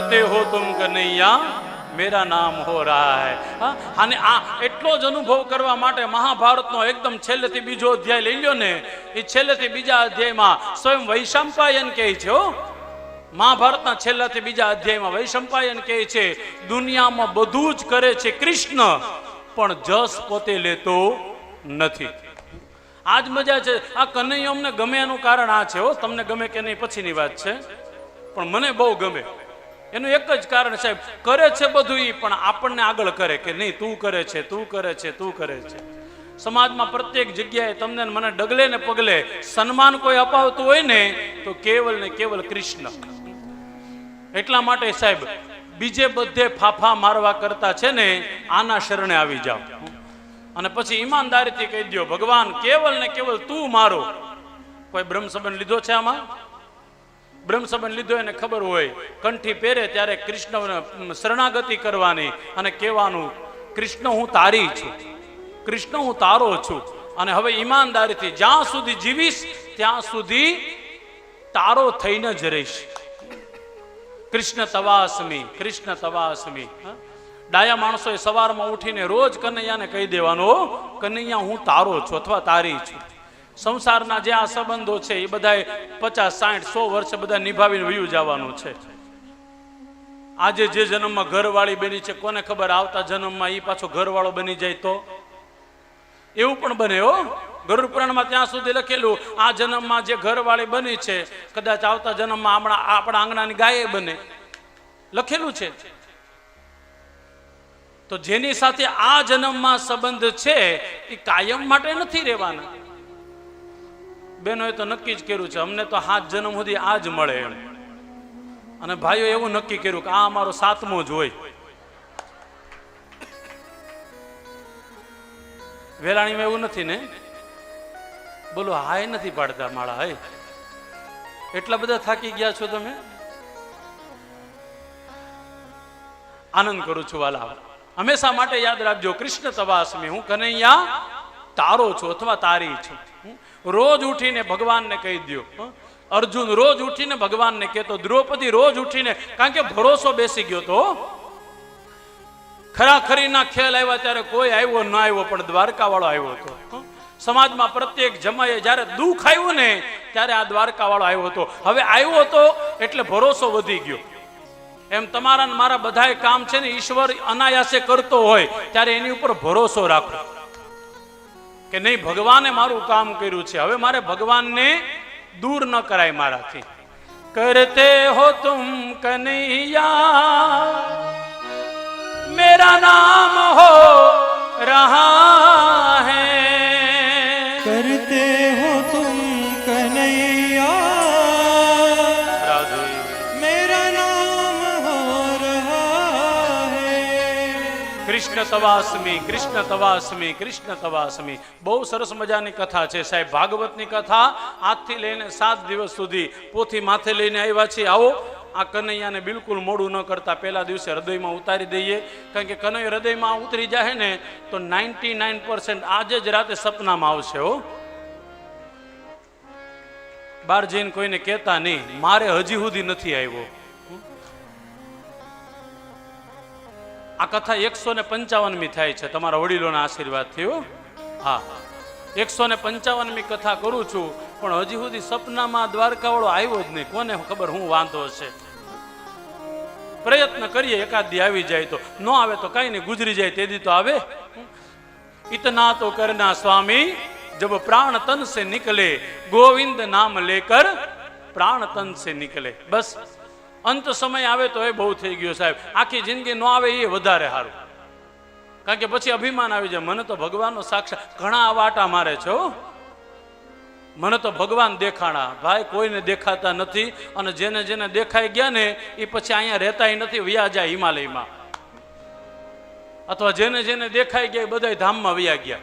કરતે હો તુમ કનૈયા મેરા નામ હો હૈ અને આ એટલો જ અનુભવ કરવા માટે મહાભારતનો એકદમ છેલ્લેથી બીજો અધ્યાય લઈ લ્યો ને એ છેલ્લેથી બીજા અધ્યાયમાં સ્વયં વૈશંપાયન કહે છે હો મહાભારતના છેલ્લાથી બીજા અધ્યાયમાં વૈશંપાયન કહે છે, દુનિયામાં બધું જ કરે છે કૃષ્ણ, પણ જસ પોતે લેતો નથી. આજ મજા છે, આ કનૈયો અમને ગમે એનું કારણ આ છે, હો. તમને ગમે કે નહીં, પછીની વાત છે. પણ મને બહુ ગમે. એનું એક જ કારણ સાહેબ કરે છે બધું એ પણ આપણને આગળ કરે કે નહીં? તું કરે છે, તું કરે છે, તું કરે છે. સમાજમાં પ્રત્યેક જગ્યાએ તમને મને ડગલે ને પગલે સન્માન કોઈ અપાવતું હોય ને, તો કેવલ ને કેવલ કૃષ્ણ. એટલા માટે સાહેબ, બીજે બધે ફાફા મારવા કરતા છે ને, આના શરણે આવી જાઓ. અને પછી ઈમાનદારીથી કહી દો ભગવાન, કેવલ ને કેવલ તું મારો. કોઈ બ્રહ્મ સંબંધ લીધો છે આમાં? બ્રહ્મ સંબંધ લીધો એને ખબર હોય, કંઠી પહેરે ત્યારે કૃષ્ણ શરણાગતિ કરવાની અને કહેવાનું, કૃષ્ણ, હું તારી છું. કૃષ્ણ, હું તારો છું. અને હવે ઈમાનદારીથી જ્યાં સુધી જીવીશ, ત્યાં સુધી તારો થઈને જ રહીશ. કૃષ્ણ તવાસમી કૃષ્ણ તવાસમી? ડાયા માણસોએ સવારમાં ઉઠીને રોજ કનૈયાને કહી દેવાનો, કનૈયા, હું તારો છું અથવા તારી છું. સંસારના જે આ સંબંધો છે, એ બધાએ પચાસ સાઠ સો વર્ષ બધા નિભાવીને વયું જવાનું છે. આજે જે જન્મમાં ઘરવાળી બની છે, કોને ખબર આવતા જન્મમાં એ પાછો ઘરવાળો બની જાય તો? એવું પણ બને હો. ગરુડ પુરાણમાં ત્યાં સુધી લખેલું, આ જન્મમાં જે ઘરવાળી બની છે, કદાચ આવતા જન્મમાં આપણા આપણા આંગણાની ગાય બને. લખેલું છે. તો જેની સાથે આ જન્મમાં સંબંધ છે, એ કાયમ માટે નથી રહેવાના. બેનોએ તો નક્કી જ કર્યું છે, અમને તો સાત જન્મ સુધી આ જ મળે એમ. અને ભાઈઓ એવું નક્કી કર્યું કે આ અમારો સાતમો જ હોય. વેલાણીમાં એવું નથી ને? બોલો, હાય નથી પાડતા માળા, હાય. એટલા બધા થાકી ગયા છો તમે? આનંદ કરું છું, વાલા. હંમેશા માટે યાદ રાખજો, કૃષ્ણ તવાસમી. હું કનૈયા, તારો છું અથવા તારી છું. રોજ ઉઠીને ભગવાનને કહી દો અર્જુન રોજ ઉઠીને ભગવાનને કહેતો દ્રૌપદી રોજ ઉઠીને, કારણ કે ભરોસો બેસી ગયો તો. ખરાખરીના ખેલ આવ્યા ત્યારે કોઈ આવ્યો ન આવ્યો, પણ દ્વારકા વાળો આવ્યો હતો સમાજમાં પ્રત્યેક જમાએ જ્યારે દુઃખ આવ્યું ને, ત્યારે આ દ્વારકા વાળો આવ્યો હતો. હવે આવ્યો હતો એટલે ભરોસો વધી ગયો. એમ તમારા મારા બધાય કામ છે ને, ઈશ્વર અનાયાસે કરતો હોય, ત્યારે એની ઉપર ભરોસો રાખો. કે નહીં, ભગવાને મારું કામ કર્યું છે. હવે મારે ભગવાનને દૂર ન કરાય મારાથી. કરતે હો તુમ કનૈયા, મેરા નામ હો કૃષ્ણ તવાસમી કૃષ્ણ તવાસમી કૃષ્ણ તવાસમી. બહુ સરસ મજાની કથા છે સાહેબ. ભાગવતની કથા આજથી લઈને સાત દિવસ સુધી પોથી માથે લઈને આવ્યા છીએ. આવો, આ કનૈયાને બિલકુલ મોડું ન કરતા પહેલા દિવસે હૃદયમાં ઉતારી દઈએ. કારણ કે કનૈયો હૃદયમાં ઉતરી જાય ને, તો નાઇન્ટી નાઇન પર્સન્ટ આજે જ રાતે સપનામાં આવશે, હો. બાર જઈને કોઈને કહેતા નહીં, મારે હજી સુધી નથી આવ્યો. આ કથા એકસો ને પંચાવનમી થાય છે. તમારા વડીલોના આશીર્વાદ થયો હા. એકસો ને પંચાવનમી કથા કરું છું, પણ હજી સુધી સપનામાં દ્વારકાવાળો આવ્યો જ નહીં. કોને ખબર હું વાંધો છે? પ્રયત્ન કરીએ એકાદી આવી જાય તો. ન આવે તો કઈ નહીં, ગુજરી જાય તે દી તો આવે. ઇતના તો કરના સ્વામી, જબ પ્રાણ તન સે નિકલે ગોવિંદ નામ લેકર પ્રાણ તન સે નિકલે બસ. અંત સમય આવે તો એ બહુ થઈ ગયો સાહેબ. આખી જિંદગી ન આવે એ વધારે સારું. કારણ કે પછી અભિમાન આવી જાય. મને તો ભગવાનનો સાક્ષાત ઘણા આવા મારે છે. મને તો ભગવાન દેખાણા. ભાઈ, કોઈને દેખાતા નથી અને જેને જેને દેખાઈ ગયા ને એ પછી અહીંયા રહેતાય નથી, વ્યા જાય હિમાલયમાં. અથવા જેને જેને દેખાઈ ગયા એ બધા ધામમાં વ્યા ગયા.